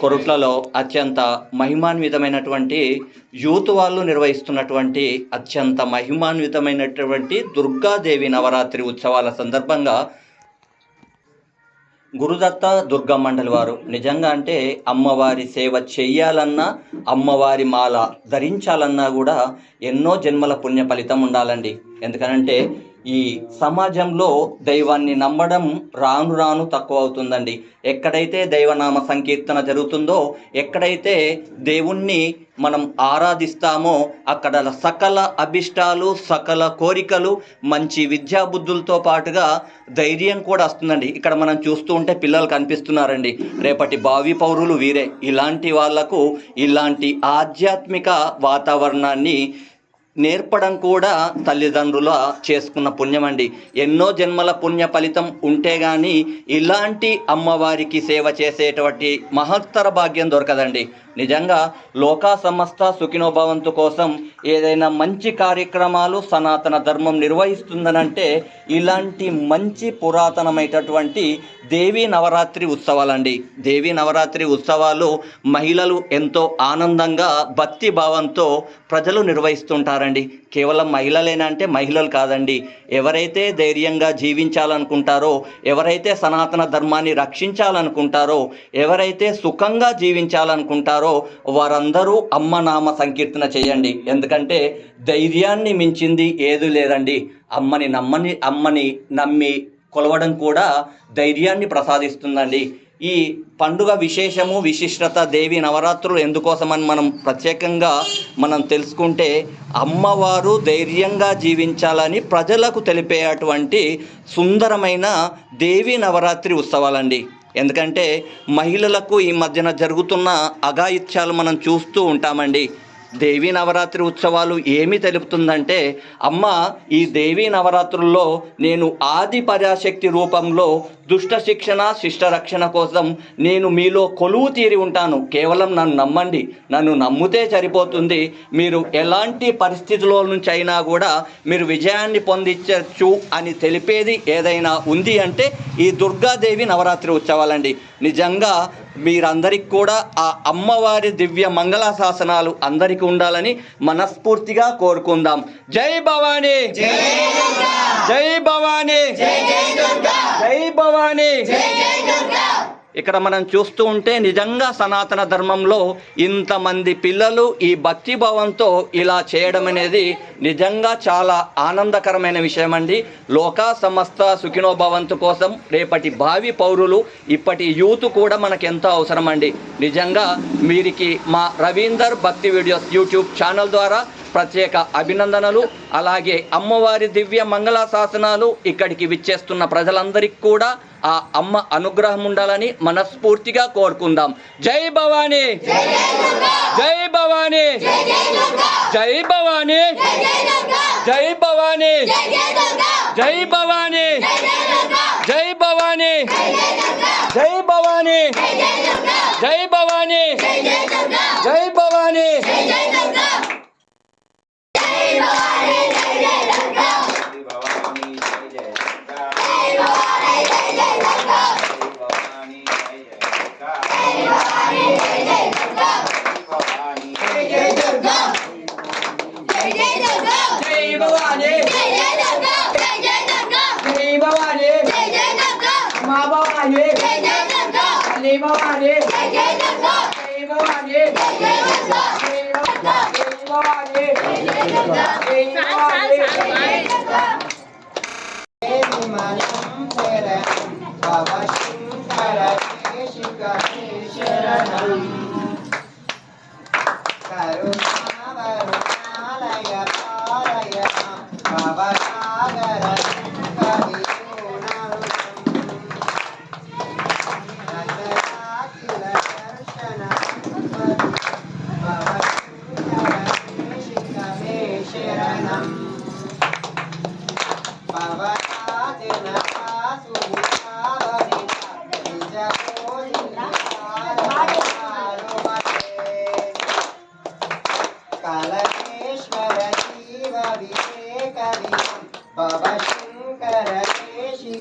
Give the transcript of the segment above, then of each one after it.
కొరుట్లలో అత్యంత మహిమాన్వితమైనటువంటి యూత్ వాళ్ళు నిర్వహిస్తున్నటువంటి అత్యంత మహిమాన్వితమైనటువంటి దుర్గాదేవి నవరాత్రి ఉత్సవాల సందర్భంగా గురుదత్త దుర్గా మండలి వారు నిజంగా అంటే అమ్మవారి సేవ చెయ్యాలన్నా అమ్మవారి మాల ధరించాలన్నా కూడా ఎన్నో జన్మల పుణ్య ఫలితం ఉండాలండి. ఎందుకనంటే ఈ సమాజంలో దైవాన్ని నమ్మడం రాను రాను తక్కువ అవుతుందండి ఎక్కడైతే దైవనామ సంకీర్తన జరుగుతుందో ఎక్కడైతే దేవుణ్ణి మనం ఆరాధిస్తామో అక్కడ సకల అభిష్టాలు సకల కోరికలు మంచి విద్యాబుద్ధులతో పాటుగా ధైర్యం కూడా వస్తుందండి. ఇక్కడ మనం చూస్తూ ఉంటే పిల్లలు కనిపిస్తున్నారండి. రేపటి భావి పౌరులు వీరే. ఇలాంటి వాళ్ళకు ఇలాంటి ఆధ్యాత్మిక వాతావరణాన్ని నేర్పడం కూడా తల్లిదండ్రుల చేసుకున్న పుణ్యం అండి ఎన్నో జన్మల పుణ్య ఫలితం ఉంటే గాని ఇలాంటి అమ్మవారికి సేవ చేసేటువంటి మహత్తర భాగ్యం దొరకదండి. నిజంగా లోకా సమస్త సుఖినోభవంతు కోసం ఏదైనా మంచి కార్యక్రమాలు సనాతన ధర్మం నిర్వహిస్తుందనంటే ఇలాంటి మంచి పురాతనమైనటువంటి దేవీ నవరాత్రి ఉత్సవాలండి. దేవీ నవరాత్రి ఉత్సవాలు మహిళలు ఎంతో ఆనందంగా భక్తి భావంతో ప్రజలు నిర్వహిస్తుంటారండి. కేవలం మహిళలేనా అంటే మహిళలు కాదండి. ఎవరైతే ధైర్యంగా జీవించాలనుకుంటారో ఎవరైతే సనాతన ధర్మాన్ని రక్షించాలనుకుంటారో ఎవరైతే సుఖంగా జీవించాలనుకుంటారో వారందరూ అమ్మ నామ సంకీర్తన చేయండి. ఎందుకంటే ధైర్యాన్ని మించింది ఏది లేదండి. అమ్మని నమ్మని అమ్మని నమ్మి కొలవడం కూడా ధైర్యాన్ని ప్రసాదిస్తుందండి. ఈ పండుగ విశేషము విశిష్టత దేవి నవరాత్రులు ఎందుకోసమని మనం ప్రత్యేకంగా మనం తెలుసుకుంటే అమ్మవారు ధైర్యంగా జీవించాలని ప్రజలకు తెలిపేటువంటి సుందరమైన దేవి నవరాత్రి ఉత్సవాలండి. ఎందుకంటే మహిళలకు ఈ మధ్యన జరుగుతున్న అఘాయిత్యాలు మనం చూస్తూ ఉంటామండి. దేవీ నవరాత్రి ఉత్సవాలు ఏమి తెలుపుతుందంటే అమ్మ ఈ దేవీ నవరాత్రుల్లో నేను ఆది పరాశక్తి రూపంలో దుష్ట శిక్షణ శిష్ట రక్షణ కోసం నేను మీలో కొలువు తీరి ఉంటాను. కేవలం నన్ను నమ్మండి. నన్ను నమ్మితే సరిపోతుంది. మీరు ఎలాంటి పరిస్థితుల్లో నుంచి అయినా కూడా మీరు విజయాన్ని పొందించవచ్చు అని తెలిపేది ఏదైనా ఉంది అంటే ఈ దుర్గాదేవి నవరాత్రి ఉత్సవాలండి. నిజంగా మీరందరికి కూడా ఆ అమ్మవారి దివ్య మంగళ శాసనాలు అందరికీ ఉండాలని మనస్ఫూర్తిగా కోరుకుందాం. జై భవానీ! జై భవానీ! జై భవానీ! ఇక్కడ మనం చూస్తూ ఉంటే నిజంగా సనాతన ధర్మంలో ఇంతమంది పిల్లలు ఈ భక్తి భావంతో ఇలా చేయడం అనేది నిజంగా చాలా ఆనందకరమైన విషయం అండి లోకా సమస్త సుఖినోభవంతు కోసం రేపటి భావి పౌరులు ఇప్పటి యూత్ కూడా మనకు ఎంతో అవసరం అండి నిజంగా వీరికి మా రవీందర్ భక్తి వీడియోస్ యూట్యూబ్ ఛానల్ ద్వారా ప్రత్యేక అభినందనలు. అలాగే అమ్మవారి దివ్య మంగళ శాసనాలు ఇక్కడికి విచ్చేస్తున్న ప్రజలందరికీ కూడా ఆ అమ్మ అనుగ్రహం ఉండాలని మనస్ఫూర్తిగా కోరుకుందాం. జై భవానీ! జై భవానీ! జై భవానీ! జై భవానీ! జై భవానీ! జై భవానీ! జై భవానీ! జై Bhavani! gì đi. Bao à đi đi. Bao à đi đi. Bao à đi đi. Bao à đi em mà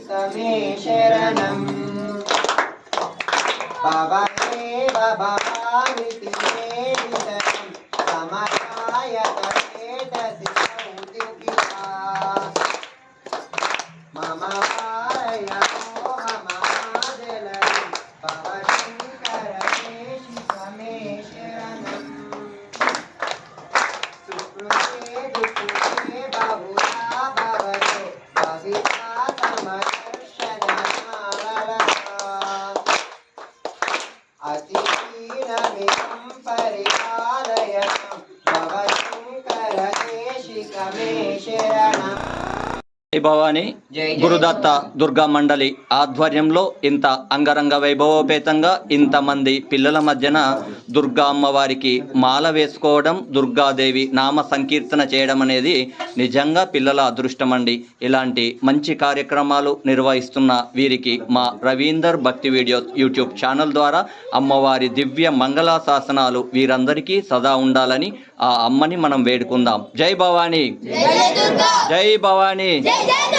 तमे शरणं भवदेव అతిహీనమిదం పరిపాలయనం భవశంకర కేశికమే శరణం. జై భవాని జై జై. గురుదత్త దుర్గా మండలి ఆధ్వర్యంలో ఇంత అంగరంగ వైభవోపేతంగా ఇంతమంది పిల్లల మధ్యన దుర్గా అమ్మవారికి మాల వేసుకోవడం దుర్గాదేవి నామ సంకీర్తన చేయడం అనేది నిజంగా పిల్లల అదృష్టం అండి. ఇలాంటి మంచి కార్యక్రమాలు నిర్వహిస్తున్న వీరికి మా రవీందర్ భక్తి వీడియో యూట్యూబ్ ఛానల్ ద్వారా అమ్మవారి దివ్య మంగళా శాసనాలు వీరందరికీ సదా ఉండాలని ఆ అమ్మని మనం వేడుకుందాం. జై భవానీ. జై భవానీ. జై జై